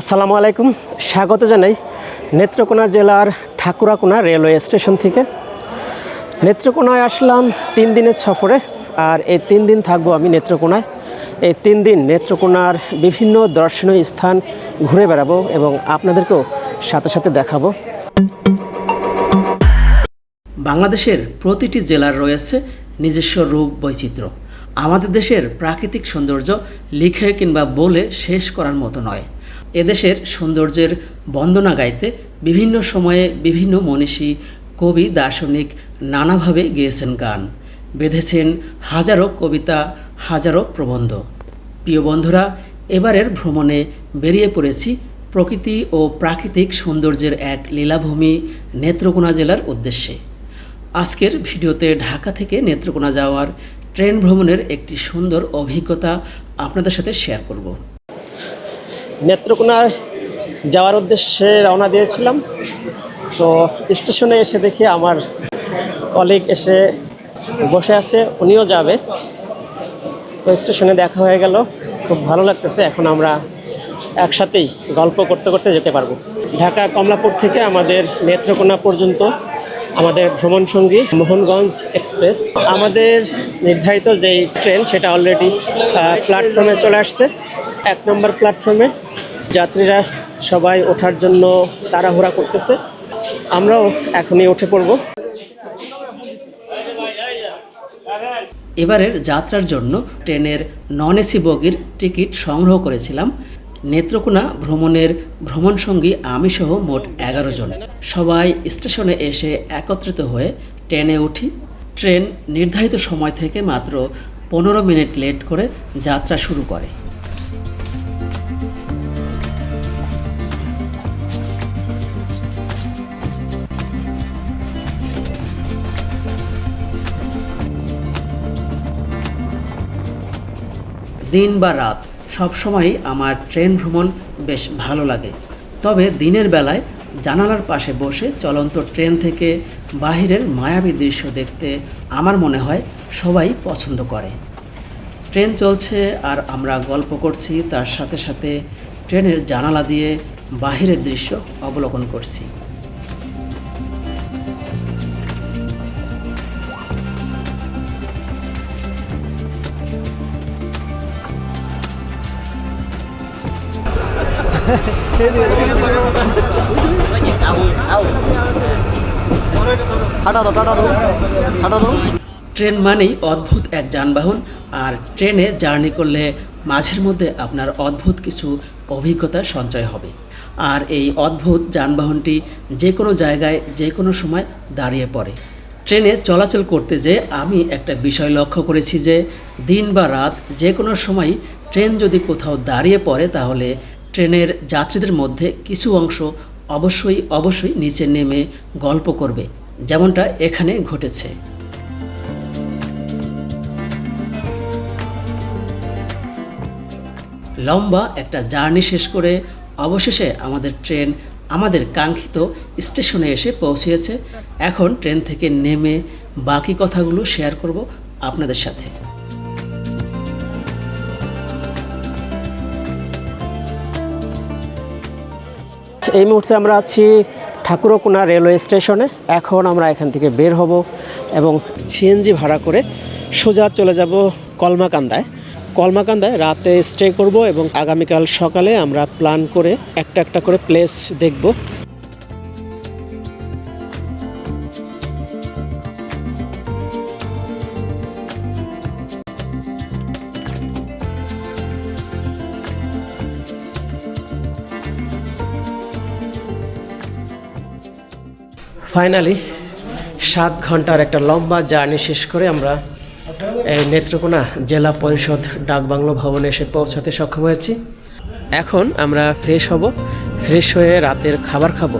আসসালামু আলাইকুম। স্বাগত জানাই নেত্রকোনা জেলার ঠাকুরাকোনা রেলওয়ে স্টেশন থেকে। নেত্রকোনায় আসলাম তিন দিনের সফরে, আর এই তিন দিন থাকব আমি নেত্রকোনায়। এই তিন দিন নেত্রকোনার বিভিন্ন দর্শনীয় স্থান ঘুরে বেড়াবো এবং আপনাদেরকেও সাথে সাথে দেখাবো। বাংলাদেশের প্রতিটি জেলার রয়েছে নিজস্ব রূপ বৈচিত্র্য। আমাদের দেশের প্রাকৃতিক সৌন্দর্য লিখে কিংবা বলে শেষ করার মতো নয়। এদেশের সৌন্দর্যের বন্দনা গাইতে বিভিন্ন সময়ে বিভিন্ন মনীষী, কবি, দার্শনিক নানাভাবে গেয়েছেন গান। বেঁধেছেন হাজারো কবিতা, হাজারো প্রবন্ধ। প্রিয় বন্ধুরা, এবারের ভ্রমণে বেরিয়ে পড়েছি প্রকৃতি ও প্রাকৃতিক সৌন্দর্যের এক লীলাভূমি নেত্রকোনা জেলার উদ্দেশ্যে। আজকের ভিডিওতে ঢাকা থেকে নেত্রকোনা যাওয়ার ট্রেন ভ্রমণের একটি সুন্দর অভিজ্ঞতা আপনাদের সাথে শেয়ার করব। নেত্রকোনার যাওয়ার উদ্দেশ্যে রওনা দিয়েছিলাম। তো স্টেশনে এসে দেখি আমার কলিগ এসে বসে আছে, উনিও যাবে। তো স্টেশনে দেখা হয়ে গেল। খুব ভালো লাগতেছে, এখন আমরা একসাথেই গল্প করতে করতে যেতে পারব। ঢাকা, কমলাপুর থেকে আমাদের নেত্রকোনা পর্যন্ত আমাদের ভ্রমণ সঙ্গী মোহনগঞ্জ এক্সপ্রেস। আমাদের নির্ধারিত যেই ট্রেন, সেটা অলরেডি প্ল্যাটফর্মে চলে আসছে। এক নম্বর প্ল্যাটফর্মে যাত্রীরা সবাই ওঠার জন্য তাড়াহুড়া করতেছে। আমরাও এখনই উঠে পড়ব। এবারের যাত্রার জন্য ট্রেনের নন এসি বগির টিকিট সংগ্রহ করেছিলাম। নেত্রকোনা ভ্রমণের ভ্রমণ সঙ্গী আমি সহ মোট এগারো জন। সবাই স্টেশনে এসে একত্রিত হয়ে ট্রেনে উঠি। ট্রেন নির্ধারিত সময় থেকে মাত্র পনেরো মিনিট লেট করে যাত্রা শুরু করে। দিন বা রাত সব সময়ই আমার ট্রেন ভ্রমণ বেশ ভালো লাগে। তবে দিনের বেলায় জানালার পাশে বসে চলন্ত ট্রেন থেকে বাহিরের মায়াবী দৃশ্য দেখতে আমার মনে হয় সবাই পছন্দ করে। ট্রেন চলছে আর আমরা গল্প করছি, তার সাথে সাথে ট্রেনের জানালা দিয়ে বাহিরের দৃশ্য অবলোকন করছি। ট্রেন মানেই অদ্ভুত এক যানবাহন, আর ট্রেনে জার্নি করলে মাঝের মধ্যে আপনার অদ্ভুত কিছু অভিজ্ঞতা সঞ্চয় হবে। আর এই অদ্ভুত যানবাহনটি যে কোনো জায়গায়, যে কোনো সময় দাঁড়িয়ে পড়ে। ট্রেনে চলাচল করতে যে আমি একটা বিষয় লক্ষ্য করেছি যে, দিন বা রাত যে কোনো সময় ট্রেন যদি কোথাও দাঁড়িয়ে পড়ে তাহলে ট্রেনের যাত্রীদের মধ্যে কিছু অংশ অবশ্যই অবশ্যই নিচে নেমে গল্প করবে, যেমনটা এখানে ঘটেছে। লম্বা একটা জার্নি শেষ করে অবশেষে আমাদের ট্রেন আমাদের কাঙ্ক্ষিত স্টেশনে এসে পৌঁছেছে। এখন ট্রেন থেকে নেমে বাকি কথাগুলো শেয়ার করব আপনাদের সাথে। এই মুহূর্তে আমরা আছি ঠাকুরকোনা রেলওয়ে স্টেশনে। এখন আমরা এখান থেকে বের হব এবং সিএনজি ভাড়া করে সোজা চলে যাব কলমাকান্দায়। কলমাকান্দায় রাতে স্টে করব এবং আগামীকাল সকালে আমরা প্ল্যান করে একটা একটা করে প্লেস দেখব। ফাইনালি সাত ঘণ্টার একটা লম্বা জার্নি শেষ করে আমরা এই নেত্রকোনা জেলা পরিষদ ডাকবাংলো ভবনে এসে পৌঁছাতে সক্ষম হয়েছি। এখন আমরা ফ্রেশ হব ফ্রেশ হয়ে রাতের খাবার খাব।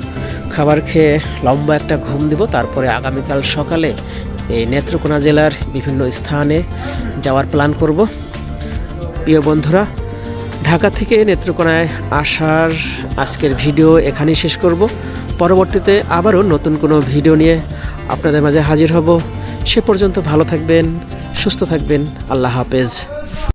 খাবার খেয়ে লম্বা একটা ঘুম দিব, তারপরে আগামীকাল সকালে এই নেত্রকোনা জেলার বিভিন্ন স্থানে যাওয়ার প্ল্যান করব। প্রিয় বন্ধুরা ঢাকা থেকে নেত্রকোনায় আসার আজকের ভিডিও এখানেই শেষ করব। পরবর্তীতে আবারও নতুন কোনো ভিডিও নিয়ে আপনাদের মাঝে হাজির হব। সে পর্যন্ত ভালো থাকবেন, সুস্থ থাকবেন। আল্লাহ হাফেজ।